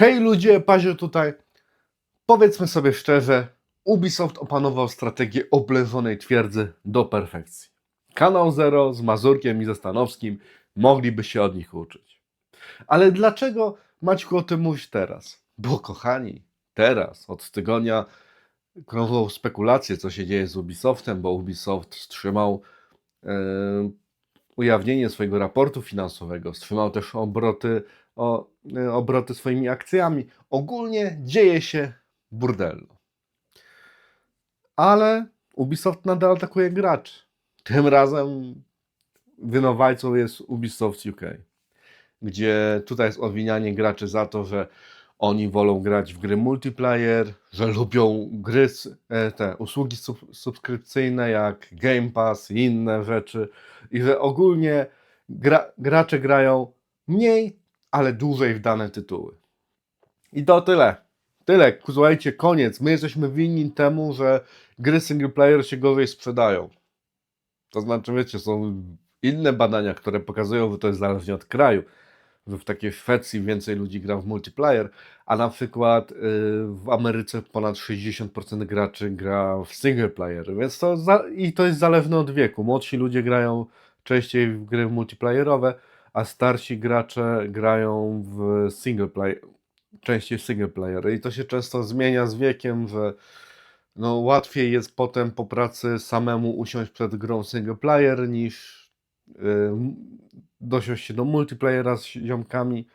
Hej ludzie, Paziu tutaj. Powiedzmy sobie szczerze, Ubisoft opanował strategię oblężonej twierdzy do perfekcji. Kanał Zero z Mazurkiem i ze Stanowskim mogliby się od nich uczyć. Ale dlaczego Maćku o tym mówić teraz? Bo kochani, teraz, od tygodnia krążą spekulacje, co się dzieje z Ubisoftem, bo Ubisoft wstrzymał e, ujawnienie swojego raportu finansowego, wstrzymał też obroty, o, e, obroty swoimi akcjami. Ogólnie dzieje się burdello. Ale Ubisoft nadal atakuje graczy. Tym razem winowajcą jest Ubisoft UK, gdzie tutaj jest obwinianie graczy za to, że oni wolą grać w gry multiplayer, że lubią gry, e, te usługi sub, subskrypcyjne jak Game Pass i inne rzeczy i że ogólnie gra, gracze grają mniej, ale dłużej w dane tytuły. I to tyle. Tyle. Słuchajcie, koniec. My jesteśmy winni temu, że gry single player się gorzej sprzedają. To znaczy, wiecie, są inne badania, które pokazują, że to jest zależnie od kraju. Że w takiej Szwecji więcej ludzi gra w multiplayer, a na przykład y, w Ameryce ponad 60% graczy gra w single player. Więc to i to jest zależne od wieku. Młodsi ludzie grają częściej w gry multiplayerowe, a starsi gracze grają w single player, częściej single player. I to się często zmienia z wiekiem, że no, łatwiej jest potem po pracy samemu usiąść przed grą single player niż yy, dosiąść się do multiplayera z ziomkami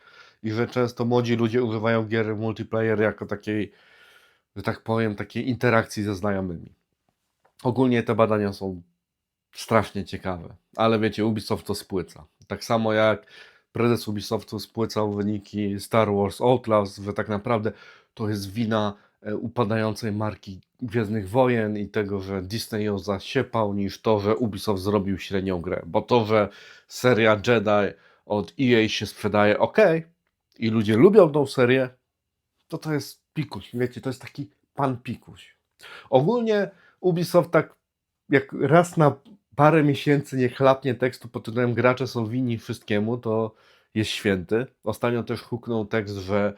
i że często młodzi ludzie używają gier multiplayer jako takiej, że tak powiem, takiej interakcji ze znajomymi. Ogólnie te badania są strasznie ciekawe, ale wiecie, Ubisoft to spłyca. Tak samo jak prezes Ubisoftu spłycał wyniki Star Wars Outlaws, że tak naprawdę to jest wina e, upadającej marki Gwiezdnych Wojen i tego, że Disney ją zasiepał, niż to, że Ubisoft zrobił średnią grę. Bo to, że seria Jedi od EA się sprzedaje ok i ludzie lubią tą serię, to to jest pikuś. Wiecie, to jest taki pan pikuś. Ogólnie Ubisoft tak jak raz na parę miesięcy nie chlapnie tekstu pod tytułem gracze są winni wszystkiemu, to jest święty. Ostatnio też huknął tekst, że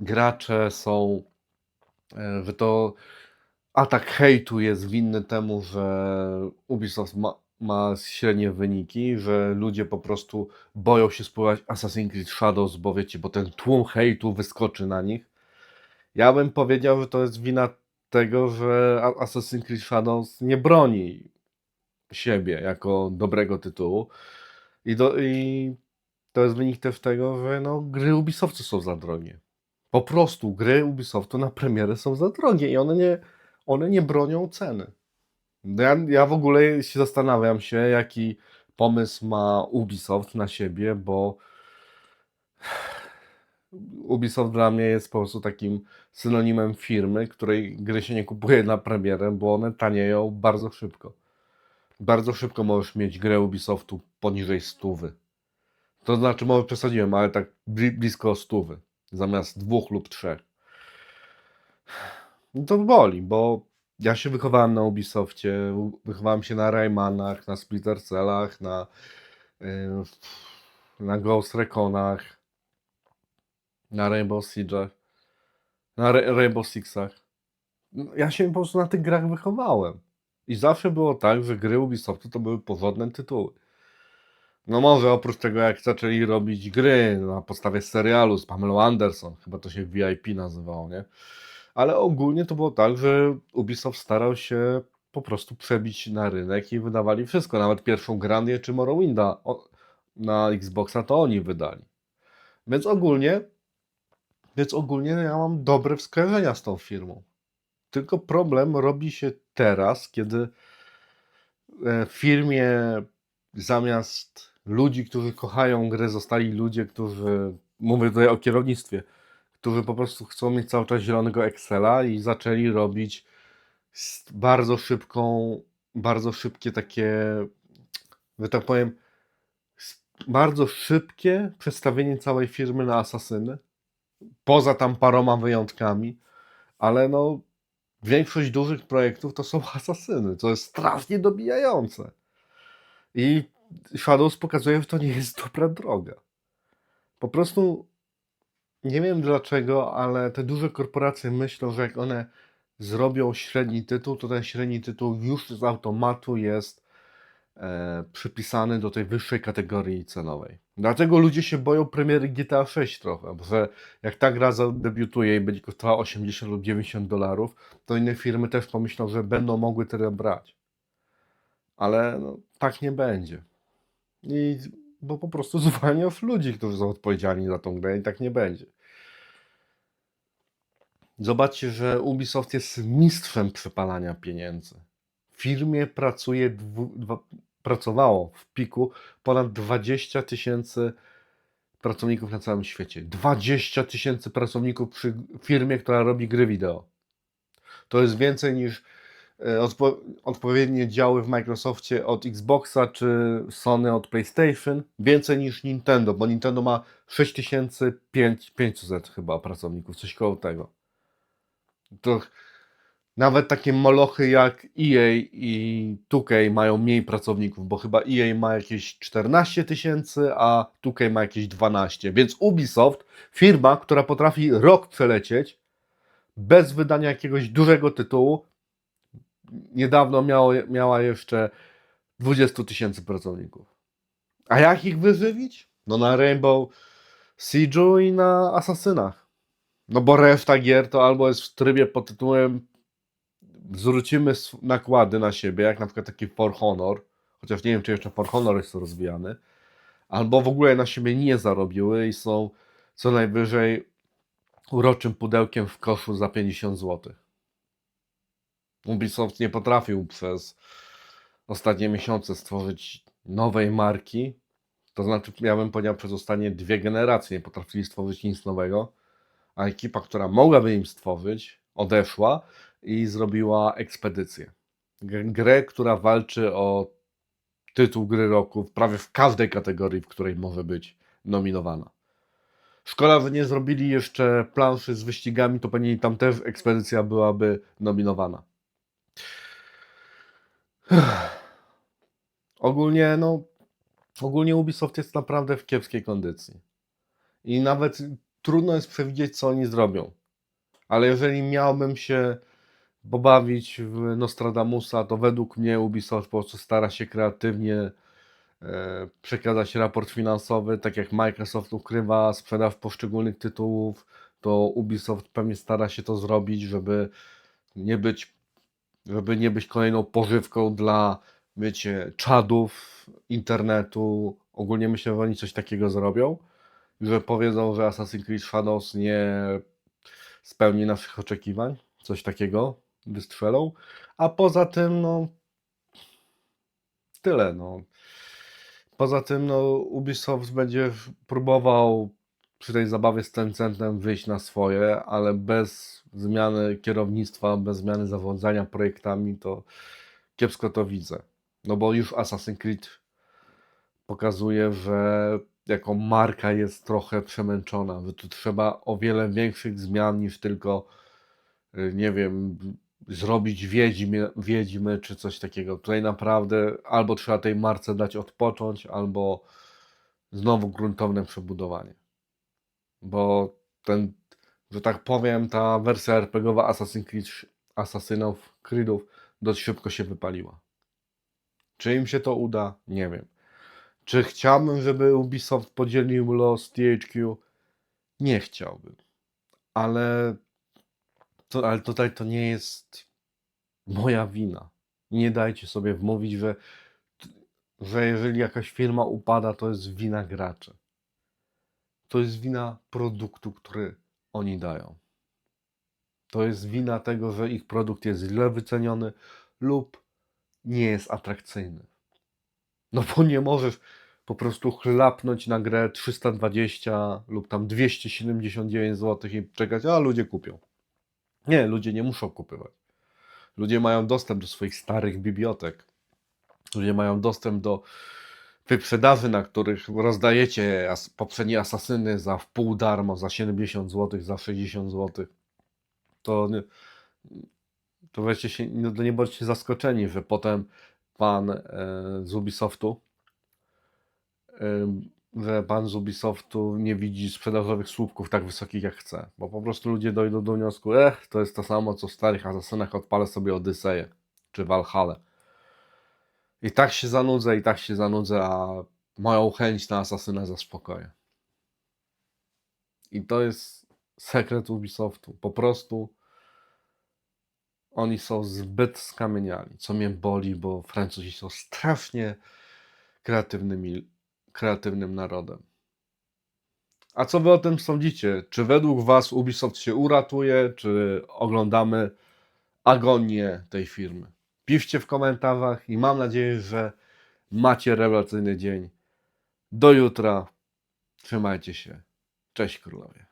gracze są, e, że to atak hejtu jest winny temu, że Ubisoft ma, ma średnie wyniki, że ludzie po prostu boją się spływać Assassin's Creed Shadows, bo wiecie, bo ten tłum hejtu wyskoczy na nich. Ja bym powiedział, że to jest wina tego, że Assassin's Creed Shadows nie broni siebie jako dobrego tytułu. I, do, I to jest wynik też tego, że no, gry Ubisoftu są za drogie. Po prostu gry Ubisoftu na premierę są za drogie i one nie, one nie bronią ceny. Ja, ja w ogóle się zastanawiam się, jaki pomysł ma Ubisoft na siebie, bo Ubisoft dla mnie jest po prostu takim synonimem firmy, której gry się nie kupuje na premierę, bo one tanieją bardzo szybko. Bardzo szybko możesz mieć grę Ubisoftu poniżej stówy. To znaczy, może przesadziłem, ale tak bli- blisko stówy, zamiast dwóch lub trzech. No to boli, bo ja się wychowałem na Ubisoftie, wychowałem się na Raymanach, na Splinter Cellach, na, yy, na Ghost Reconach, na Rainbow Siege'ach, na Ra- Rainbow Sixach. Ja się po prostu na tych grach wychowałem. I zawsze było tak, że gry Ubisoftu to były porządne tytuły. No może oprócz tego, jak zaczęli robić gry na podstawie serialu z Pamelą Anderson, chyba to się VIP nazywało, nie? Ale ogólnie to było tak, że Ubisoft starał się po prostu przebić na rynek i wydawali wszystko. Nawet pierwszą Grandię czy Morrowinda na Xboxa to oni wydali. Więc ogólnie, więc ogólnie ja mam dobre skojarzenia z tą firmą. Tylko problem robi się teraz, kiedy e, w firmie zamiast ludzi, którzy kochają grę, zostali ludzie, którzy, mówię tutaj o kierownictwie, którzy po prostu chcą mieć cały czas zielonego Excela i zaczęli robić bardzo szybką, bardzo szybkie takie, że tak powiem, bardzo szybkie przestawienie całej firmy na asasyny. Poza tam paroma wyjątkami, ale no większość dużych projektów to są asasyny. To jest strasznie dobijające. I Shadows pokazuje, że to nie jest dobra droga. Po prostu Nie wiem dlaczego, ale te duże korporacje myślą, że jak one zrobią średni tytuł, to ten średni tytuł już z automatu jest przypisany do tej wyższej kategorii cenowej. Dlatego ludzie się boją premiery GTA 6 trochę, bo że jak ta gra zadebiutuje i będzie kosztowała 80 lub 90 dolarów, to inne firmy też pomyślą, że będą mogły tyle brać. Ale no, tak nie będzie. I bo po prostu zwalniasz ludzi, którzy są odpowiedzialni za tą grę i tak nie będzie. Zobaczcie, że Ubisoft jest mistrzem przepalania pieniędzy. Firmie pracuje pracowało w piku ponad 20 tysięcy pracowników na całym świecie. 20 tysięcy pracowników przy firmie, która robi gry wideo. To jest więcej niż e, odpo odpowiednie działy w Microsoftie od Xboxa czy Sony od PlayStation. Więcej niż Nintendo, bo Nintendo ma 6500 chyba pracowników, coś koło tego. To nawet takie molochy jak EA i 2K mają mniej pracowników, bo chyba EA ma jakieś 14 tysięcy, a 2K ma jakieś 12. Więc Ubisoft, firma, która potrafi rok przelecieć bez wydania jakiegoś dużego tytułu, niedawno miało, miała jeszcze 20 tysięcy pracowników. A jak ich wyżywić? No na Rainbow Siege'u i na Asasynach. No bo reszta gier to albo jest w trybie pod tytułem zwrócimy nakłady na siebie, jak na przykład taki For Honor, chociaż nie wiem, czy jeszcze For Honor jest rozwijany, albo w ogóle na siebie nie zarobiły i są co najwyżej uroczym pudełkiem w koszu za 50 zł. Ubisoft nie potrafił przez ostatnie miesiące stworzyć nowej marki. To znaczy, ja bym powiedział, przez ostatnie dwie generacje nie potrafili stworzyć nic nowego, a ekipa, która mogłaby im stworzyć, odeszła i zrobiła ekspedycję. Grę, która walczy o tytuł gry roku prawie w każdej kategorii, w której może być nominowana. Szkoda, że nie zrobili jeszcze planszy z wyścigami, to pewnie tam też ekspedycja byłaby nominowana. Ogólnie, no, ogólnie Ubisoft jest naprawdę w kiepskiej kondycji. I nawet trudno jest przewidzieć, co oni zrobią. Ale jeżeli miałbym się pobawić w Nostradamusa, to według mnie Ubisoft po prostu stara się kreatywnie e, przekazać raport finansowy, tak jak Microsoft ukrywa sprzedaż poszczególnych tytułów, to Ubisoft pewnie stara się to zrobić, żeby nie być, żeby nie być kolejną pożywką dla, wiecie, czadów internetu. Ogólnie myślę, że oni coś takiego zrobią, że powiedzą, że Assassin's Creed Shadows nie spełni naszych oczekiwań, coś takiego wystrzelą, a poza tym, no, tyle, no. Poza tym, no, Ubisoft będzie próbował przy tej zabawie z Tencentem wyjść na swoje, ale bez zmiany kierownictwa, bez zmiany zarządzania projektami, to kiepsko to widzę. No bo już Assassin's Creed pokazuje, że jako marka jest trochę przemęczona, że tu trzeba o wiele większych zmian niż tylko, y, nie wiem, zrobić wiedźmy, wiedźmy czy coś takiego. Tutaj naprawdę albo trzeba tej marce dać odpocząć, albo znowu gruntowne przebudowanie. Bo ten, że tak powiem, ta wersja RPGowa Assassin's Creed, Assassinów Creedów dość szybko się wypaliła. Czy im się to uda? Nie wiem. Czy chciałbym, żeby Ubisoft podzielił los THQ? Nie chciałbym. Ale, to, ale tutaj to nie jest moja wina. Nie dajcie sobie wmówić, że, że jeżeli jakaś firma upada, to jest wina graczy. To jest wina produktu, który oni dają. To jest wina tego, że ich produkt jest źle wyceniony lub nie jest atrakcyjny. No bo nie możesz po prostu chlapnąć na grę 320 lub tam 279 zł i czekać, a ludzie kupią. Nie, ludzie nie muszą kupywać. Ludzie mają dostęp do swoich starych bibliotek. Ludzie mają dostęp do wyprzedaży, na których rozdajecie poprzednie asasyny za wpół darmo, za 70 zł, za 60 zł. To, nie- to weźcie się, to nie bądźcie zaskoczeni, że potem pan e, z Ubisoftu że pan z Ubisoftu nie widzi sprzedażowych słupków tak wysokich jak chce. Bo po prostu ludzie dojdą do wniosku, ech, to jest to samo co w starych Asasynach, odpalę sobie Odyseję czy Valhalla. I tak się zanudzę, i tak się zanudzę, a moją chęć na Asasyna zaspokoję. I to jest sekret Ubisoftu. Po prostu oni są zbyt skamieniali, co mnie boli, bo Francuzi są strasznie kreatywnymi, kreatywnym narodem. A co wy o tym sądzicie? Czy według was Ubisoft się uratuje, czy oglądamy agonię tej firmy? Piszcie w komentarzach i mam nadzieję, że macie rewelacyjny dzień. Do jutra. Trzymajcie się. Cześć królowie.